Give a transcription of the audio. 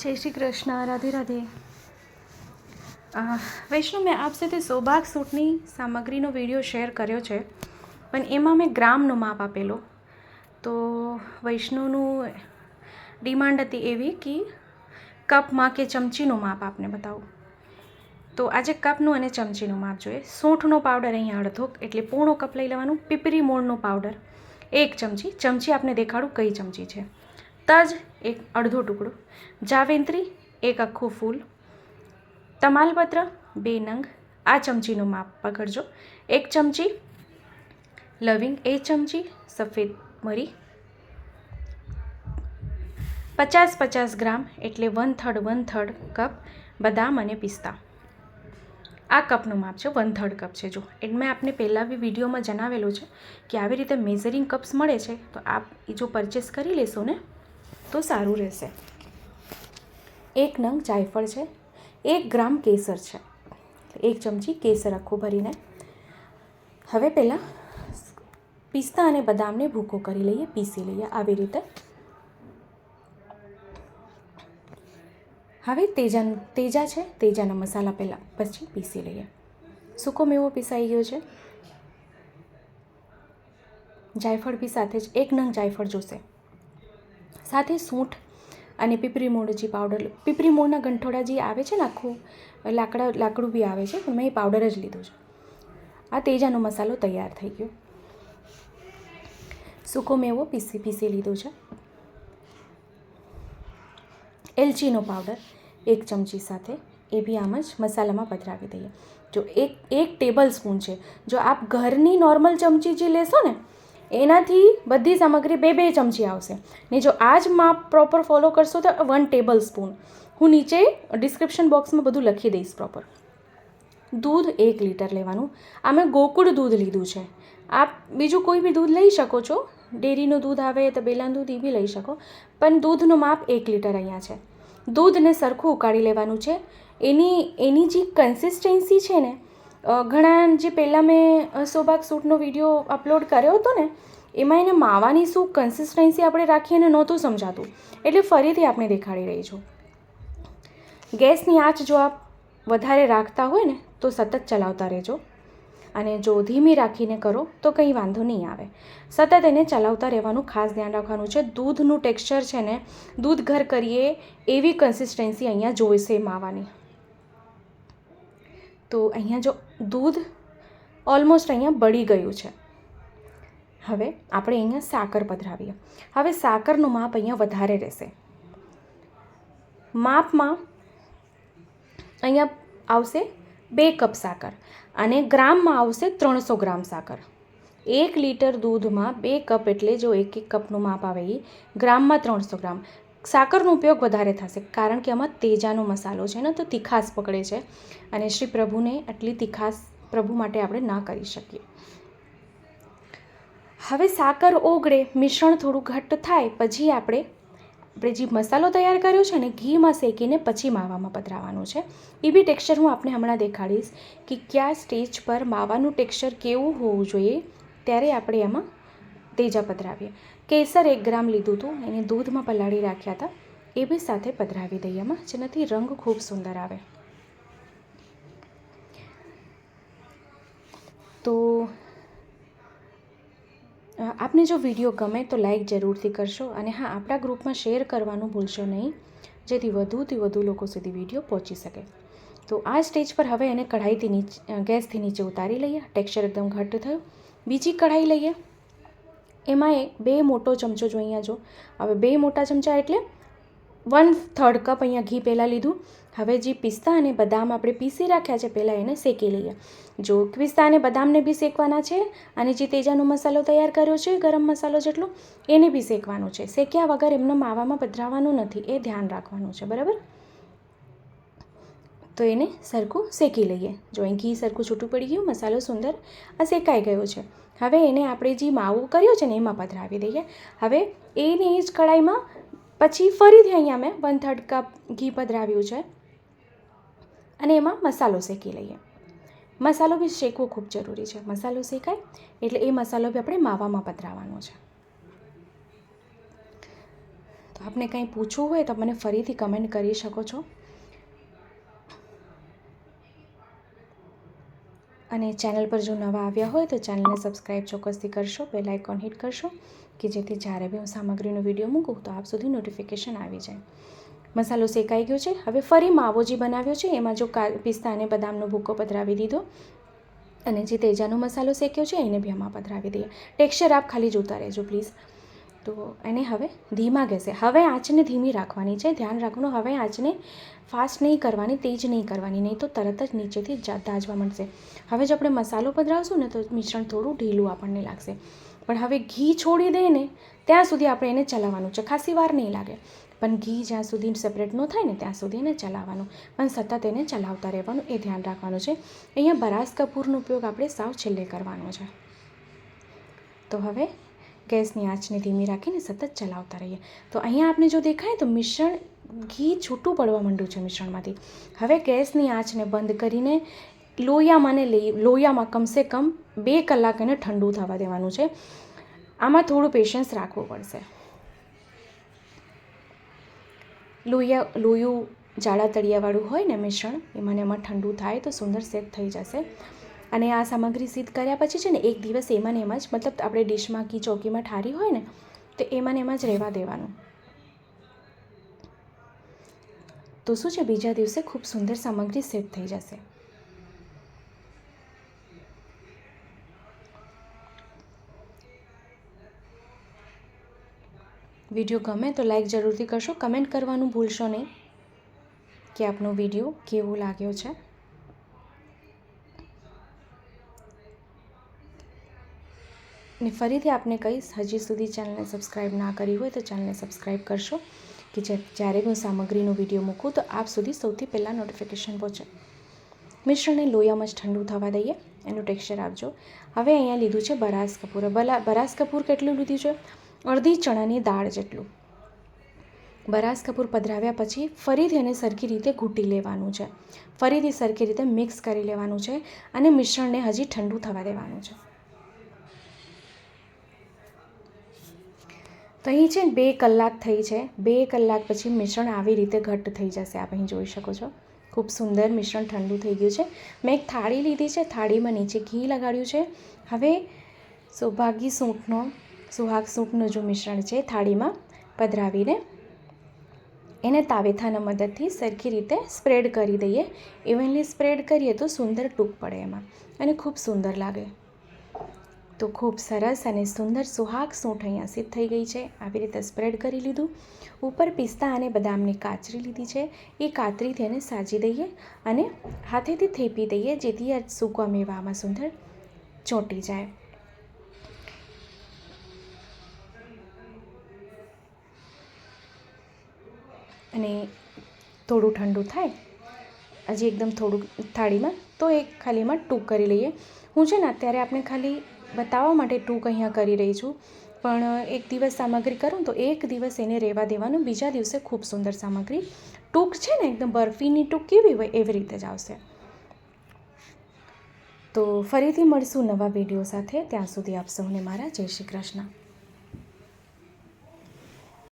જય શ્રી કૃષ્ણ, રાધે રાધે. વૈષ્ણવ, મેં આપ સાથે સૌભાગ સૂટની સામગ્રીનો વીડિયો શેર કર્યો છે, પણ એમાં મેં ગ્રામનું માપ આપેલો. તો વૈષ્ણવનું ડિમાન્ડ હતી એવી કે કપમાં કે ચમચીનું માપ આપને બતાવું. તો આજે કપનું અને ચમચીનું માપ જોઈએ. સૂંઠનો પાવડર અહીંયા અડધો, એટલે પૂર્ણો કપ લઈ લેવાનું. પીપરી મૂળનો પાવડર એક ચમચી. ચમચી આપને દેખાડું કઈ ચમચી છે. તજ એક અડધો ટુકડો. જાવેન્ત્રી એક આખું ફૂલ. તમાલપત્ર, બે નંગ. આ ચમચીનું માપ પકડજો. એક ચમચી લવિંગ એ ચમચી સફેદ મરી. પચાસ પચાસ ગ્રામ એટલે one third one third cup બદામ અને પિસ્તા. આ કપનું માપ છે વન થર્ડ કપ છે. જો એટલે મેં આપને પહેલાં બી વિડીયોમાં જણાવેલું છે કે આવી રીતે મેઝરિંગ કપ્સ મળે છે, તો આપ એ જો પરચેસ કરી લેશો ને તો સારું રહેશે. એક નંગ જાયફળ છે, એક ગ્રામ કેસર છે. એક ચમચી કેસર આખું ભરીને. હવે પહેલાં પિસ્તા અને બદામને ભૂકો કરી લઈએ, પીસી લઈએ આવી રીતે. હવે તેજા તેજા છે, તેજાના મસાલા પહેલાં પછી પીસી લઈએ. સૂકો મેવો પીસાઈ ગયો છે. જાયફળ બી સાથે જ એક નંગ જાયફળ જોશે. સાથે સૂંઠ અને પીપરી મૂળ જે પાવડર પીપરી મૂળના ગંઠોડા જે આવે છે ને આખું, લાકડા, લાકડું બી આવે છે પણ મેં એ પાવડર જ લીધું છે. આ તેજાનો મસાલો તૈયાર થઈ ગયો. સૂકો મેવો પીસી પીસી લીધો છે. એલચીનો પાવડર એક ચમચી સાથે, એ બી આમ જ મસાલામાં પધરાવી દઈએ. જો એક એક ટેબલ સ્પૂન છે. જો આપ ઘરની નોર્મલ ચમચી જે લેશો ને એનાથી બધી સામગ્રી બે બે ચમચી આવશે. ને જો આ જ માપ પ્રોપર ફોલો કરશો તો વન ટેબલ સ્પૂન હું નીચે ડિસ્ક્રિપ્શન બોક્સમાં બધું લખી દઈશ પ્રોપર દૂધ એક લીટર લેવાનું. આ મેં ગોકુળ દૂધ લીધું છે. આપ બીજું કોઈ બી દૂધ લઈ શકો છો. ડેરીનું દૂધ આવે તો બેલાનું દૂધ એ બી લઈ શકો. પણ દૂધનું માપ એક લીટર અહીંયા છે. દૂધને સરખું ઉકાળી લેવાનું છે. એની એની જે કન્સિસ્ટન્સી છે ને ઘણા જે પહેલાં મેં સોભાગ સૂટનો વીડિયો અપલોડ કર્યો હતો ને, એમાં એને માવાની શું કન્સિસ્ટન્સી આપણે રાખીએ એને નહોતું સમજાતું. એટલે ફરીથી આપણે દેખાડી રહી છું. ગેસની આંચ જો આપ વધારે રાખતા હોય ને, તો સતત ચલાવતા રહેજો. અને જો ધીમી રાખીને કરો, તો કંઈ વાંધો નહીં આવે. સતત એને ચલાવતા રહેવાનું ખાસ ધ્યાન રાખવાનું છે. દૂધનું ટેક્સચર છે ને, દૂધ ઘર કરીએ એવી કન્સિસ્ટન્સી અહીંયા જોઈશે માવાની. તો અહીંયા જો દૂધ ઓલમોસ્ટ અહીંયા બળી ગયું છે. હવે આપણે અહીંયા સાકર પધરાવીએ. હવે સાકરનું માપ અહીંયા વધારે રહેશે. માપમાં અહીંયા આવશે બે કપ સાકર અને ગ્રામમાં આવશે ત્રણસો ગ્રામ સાકર. એક લીટર દૂધમાં બે કપ એટલે જો એક એક કપનું માપ આવે એ ગ્રામમાં ત્રણસો ગ્રામ. સાકરનો ઉપયોગ વધારે થશે, કારણ કે આમાં તેજાનો મસાલો છે ને, તો તીખાસ પકડે છે. અને શ્રી પ્રભુને આટલી તીખાસ પ્રભુ માટે આપણે ના કરી શકીએ. હવે સાકર ઓગળે, મિશ્રણ થોડું ઘટ્ટ થાય, પછી આપણે આપણે જે મસાલો તૈયાર કર્યો છે ને, ઘીમાં શેકીને પછી માવામાં પધરાવવાનું છે. એ બી ટેક્સચર હું આપને હમણાં દેખાડીશ કે કયા સ્ટેજ પર માવાનું ટેક્સચર કેવું હોવું જોઈએ, ત્યારે આપણે એમાં તેજા પધરાવીએ. કેસર એક ગ્રામ લીધું હતું. એને દૂધમાં પલાળી રાખ્યા હતા. એ બી સાથે પધરાવી દઈએ એમાં. જેનાથી રંગ ખૂબ સુંદર આવે. તો આપને જો વીડિયો ગમે તો લાઈક જરૂરથી કરશો. અને હા, આપણા ગ્રુપમાં શેર કરવાનું ભૂલશો નહીં. જેથી વધુથી વધુ લોકો સુધી વીડિયો પહોંચી શકે. તો આ સ્ટેજ પર હવે એને કઢાઈથી નીચે ગેસથી નીચે ઉતારી લઈએ. ટેક્સચર એકદમ ઘટ્ટ થયું. બીજી કઢાઈ લઈએ. એમાં એક બે મોટો ચમચો જો અહીંયા જો. હવે બે મોટા ચમચા એટલે વન થર્ડ કપ અહીંયા ઘી પહેલાં લીધું. હવે જે પિસ્તા અને બદામ આપણે પીસી રાખ્યા છે, પહેલાં એને શેકી લઈએ. જો પિસ્તા અને બદામને બી શેકવાના છે અને જે તેજાનો મસાલો તૈયાર કર્યો છે, ગરમ મસાલો જેટલો, એને બી શેકવાનો છે. શેક્યા વગર એમને માવામાં પધરાવવાનું નથી, એ ધ્યાન રાખવાનું છે, બરાબર? તો એને સરખું શેકી લઈએ. જો ઘી સરખું છૂટું પડી ગયું, મસાલો સુંદર આ શેકાઈ ગયો છે. હવે એને આપણે જે માવો કર્યો છે ને એમાં પધરાવી દઈએ. હવે એને એ જ કઢાઈમાં પછી ફરીથી અહીંયા મેં વન થર્ડ કપ ઘી પધરાવ્યું છે. અને એમાં મસાલો શેકી લઈએ. મસાલો બી શેકવો ખૂબ જરૂરી છે. મસાલો શેકાય એટલે એ મસાલો બી આપણે માવામાં પધરાવવાનો છે. તો આપને કંઈ પૂછવું હોય તો મને ફરીથી કમેન્ટ કરી શકો છો. અને ચેનલ પર જો નવા આવ્યા હોય તો ચેનલને સબસ્ક્રાઈબ ચોક્કસથી કરશો, બેલ આઇકોન હિટ કરશો, કે જેથી જ્યારે બી હું સામગ્રીનો વીડિયો મૂકું તો આપ સુધી નોટિફિકેશન આવી જાય. મસાલો શેકાઈ ગયો છે. હવે ફરી માવો જે બનાવ્યો છે, એમાં જો કા, પિસ્તા અને બદામનો ભૂકો પધરાવી દીધો અને જે તેજાનો મસાલો શેક્યો છે, એને બી આમાં પધરાવી દઈએ. ટેક્સચર આપ ખાલી જોતા રહેજો પ્લીઝ તો એને હવે ધીમા ગેસે. હવે આંચને ધીમી રાખવાની છે. ધ્યાન રાખવાનું, હવે આંચને ફાસ્ટ નહીં કરવાની, તેજ નહીં કરવાની, નહીં તો તરત જ નીચેથી દાજવા મળશે હવે જો આપણે મસાલો પધરાવશું ને તો મિશ્રણ થોડું ઢીલું આપણને લાગશે. પણ હવે ઘી છોડી દે ને ત્યાં સુધી આપણે એને ચલાવવાનું છે. ખાસી વાર નહીં લાગે. પણ ઘી જ્યાં સુધી સેપરેટ ન થાય ને ત્યાં સુધી એને ચલાવવાનું. પણ સતત એને ચલાવતા રહેવાનું એ ધ્યાન રાખવાનું છે. અહીંયા બરાસ કપૂરનો ઉપયોગ આપણે સાવ છેલ્લે કરવાનો છે. તો હવે ગેસની આંચને ધીમી રાખીને સતત ચલાવતા રહીએ. તો અહીંયા આપણે જો દેખાય તો મિશ્રણ ઘી છૂટું પડવા માંડ્યું છે મિશ્રણમાંથી. હવે ગેસની આંચને બંધ કરીને લોયામાં ને લોયામાં કમસે કમ બે કલાક એને ઠંડુ થવા દેવાનું છે. આમાં થોડું પેશન્સ રાખવું પડશે. લોયા, લોયું જાડા તળિયાવાળું હોય ને મિશ્રણ એમાં એમાં ઠંડુ થાય તો સુંદર સેટ થઈ જશે. અને આ સામગ્રી સિદ્ધ કર્યા પછી છે ને, એક દિવસ એમાં ને એમાં જ, મતલબ આપણે ડીશમાં કી ચોકીમાં ઠારી હોય ને, તો એમાં ને એમાં જ રહેવા દેવાનું. તો શું છે, બીજા દિવસે ખૂબ સુંદર સામગ્રી સિદ્ધ થઈ જશે. વીડિયો ગમે તો લાઈક જરૂરથી કરશો, કમેન્ટ કરવાનું ભૂલશો નહીં કે આપનો વીડિયો કેવો લાગ્યો છે. ને ફરીથી આપને કહીશ, હજી સુધી ચેનલને સબસ્ક્રાઈબ ના કરી હોય તો ચેનલને સબસ્ક્રાઈબ કરશો, કે જ્યારે હું સામગ્રીનો વીડિયો મૂકું તો આપ સુધી સૌથી પહેલાં નોટિફિકેશન પહોંચે. મિશ્રણને લોયામાં જ ઠંડુ થવા દઈએ, એનું ટેક્સચર આપજો. હવે અહીંયા લીધું છે બરાસ કપૂર. બલા, બરાસ કપૂર કેટલું લીધું છે? અડધી ચણાની દાળ જેટલું. બરાસ કપૂર પધરાવ્યા પછી ફરીથી એને સરખી રીતે ઘૂંટી લેવાનું છે. ફરીથી સરખી રીતે મિક્સ કરી લેવાનું છે અને મિશ્રણને હજી ઠંડુ થવા દેવાનું છે. તો અહીં છે ને બે કલાક થઈ છે. બે કલાક પછી મિશ્રણ આવી રીતે ઘટ્ટ થઈ જશે. આપ અહીં જોઈ શકો છો. ખૂબ સુંદર મિશ્રણ ઠંડુ થઈ ગયું છે. મેં એક થાળી લીધી છે. થાળીમાં નીચે ઘી લગાડ્યું છે. હવે સૌભાગી સૂંઠનો, સુહાગ સૂંઠનું જો મિશ્રણ છે થાળીમાં પધરાવીને એને તાવેથાના મદદથી સરખી રીતે સ્પ્રેડ કરી દઈએ. ઇવનલી સ્પ્રેડ કરીએ તો સુંદર ટૂંક પડે એમાં અને ખૂબ સુંદર લાગે. તો ખૂબ સરસ અને સુંદર સુહાગ સૂંઠ અહીંયા સિદ્ધ થઈ ગઈ છે. આવી રીતે સ્પ્રેડ કરી લીધું. ઉપર પિસ્તા અને બદામની કાચરી લીધી છે. એ કાતરીથી એને સાજી દઈએ અને હાથેથી થેપી દઈએ જેથી આ સૂકા મેવામાં સુંદર ચોંટી જાય. અને થોડું ઠંડુ થાય, હજી એકદમ થોડું થાળીમાં, તો એક ખાલી એમાં ટૂંક કરી લઈએ. હું છે ને, અત્યારે આપણે ખાલી બતાવવા માટે ટૂંક અહીંયા કરી રહી છું. પણ એક દિવસ સામગ્રી કરું તો એક દિવસ એને રહેવા દેવાનું, બીજા દિવસે ખૂબ સુંદર સામગ્રી. ટૂંક છે ને, એકદમ બરફીની ટૂંક કેવી હોય એવી રીતે જ આવશે. તો ફરીથી મળશું નવા વીડિયો સાથે. ત્યાં સુધી આપ સૌને મારા જય શ્રી કૃષ્ણ.